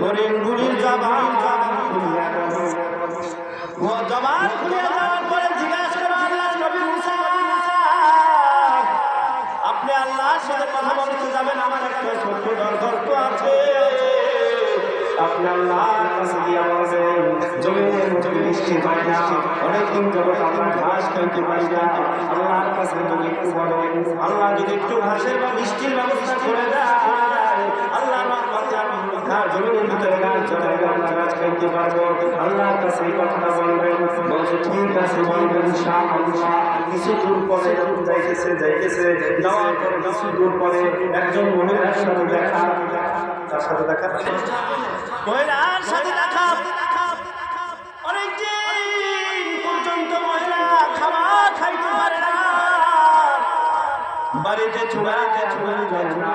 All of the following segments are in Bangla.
হরিণগুলির জবান খুলিয়া গেল। ও জবান খুলিয়া যাওয়ার পরে জিজ্ঞাসা করো, আল্লাহ নবী আল্লাহ যদি একটু ঘাসের বা বৃষ্টির ব্যবস্থা করে দেয়, আল্লাহ রহমতে আমি ঘাস জমিনের জড়াই আমরা ঘাস খাইতে পারব আল্লাহর কাছে এই কথাটা বলবেন বলছে ঠিক আছে বলবেন শাহ আল্লাহ কিছু দূর পরে যাইতেছে যাইতেছে যাওয়ার পরে কিছু দূর পরে একজন মহিলার সাথে দেখা তার সাথে দেখা মহিলার সাথে দেখা অনেকদিন পর্যন্ত মহিলা খাবার খাইতে না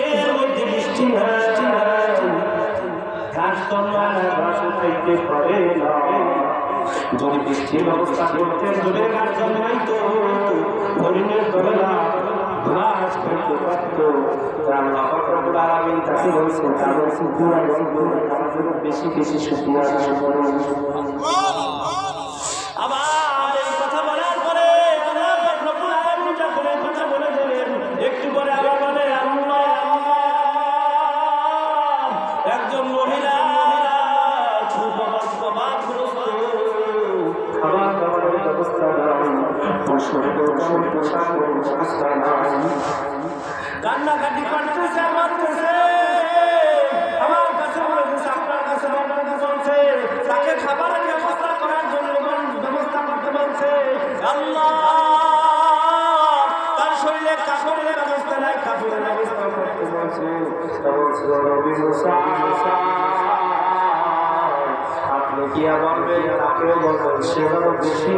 জমিনের মধ্যে বৃষ্টি হয় ঘাস কমলা ঘাস খাইতে পারে না যদি বৃষ্টির ব্যবস্থা করতেন যদি গাছ জন্মাইতো হরিণের দলেরা ঘাস খাইতে পারত আল্লাহ রব্বুল আলামিন তাকে আদায় আবার শরীরে কোনো পোশাক ব্যবস্থা নাই কান্নাকাটি করতেছে, মারতেছে। আমার কাছে বলেছে আপনার কাছে আপনার কাছে বলছে তাকে খাবারের ব্যবস্থা করার জন্য ব্যবস্থা করতে আপনি কি বলবেন? তাকেও বলবেন সেও বেশি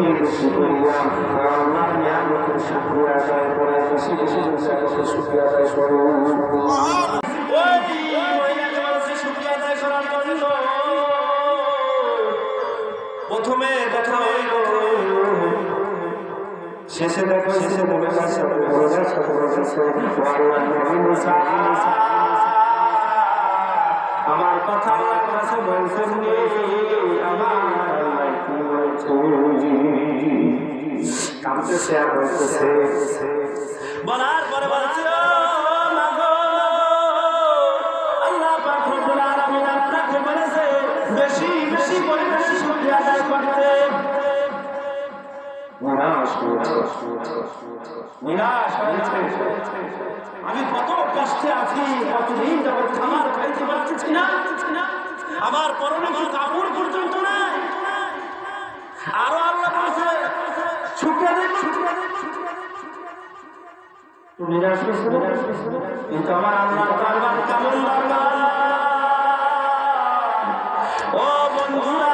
নিয়ামতের শুক্রিয়া আদায় করে বেশি বেশি বেশি শুক্রিয়া আদায় করুন প্রথমে শেষে দেখো। শেষে আমার কথা কাছে বলছেন আমার কাঁদতেছে আর বলতেছে বলার পরে বলছে ও মাগো, আল্লাহ পাক রব্বুল আলামিন আপনাকে বলেছে বেশি বেশি আদায় করতে। আমি কত কষ্টে আছি কতদিন যাবত খাবার খাইতে পারতেছি না। আমার পরনে কাপড় পর্যন্ত নাই। আরও আল্লাহ কিন্তু আমার আল্লাহ দরবার কেমন ও বন্ধুরা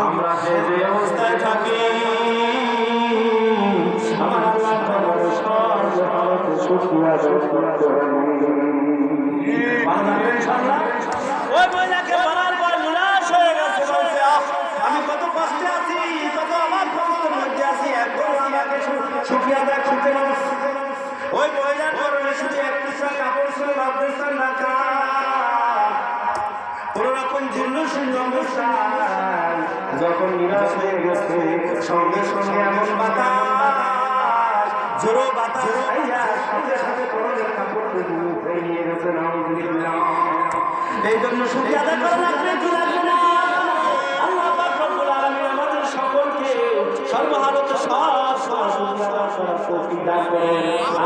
আমরা যে যে অবস্থায় থাকি আমার আল্লাহ সুখী আদায় করতে হবে ওই মহিলার পরনে শুধু একটু কাপড় ছিল অবস্থান রাখা কোন রকম জীর্ণ শূন্য যখন নিরাশ হয়ে গেছে, সঙ্গে সঙ্গে এমন বাতাস, জোরো বাতাস সাথে সাথে পরনের কাপড়টুকু নিয়ে গেছে এই জন্য শুকরিয়া আদায় সর্বহারতে সব সব সব সব সব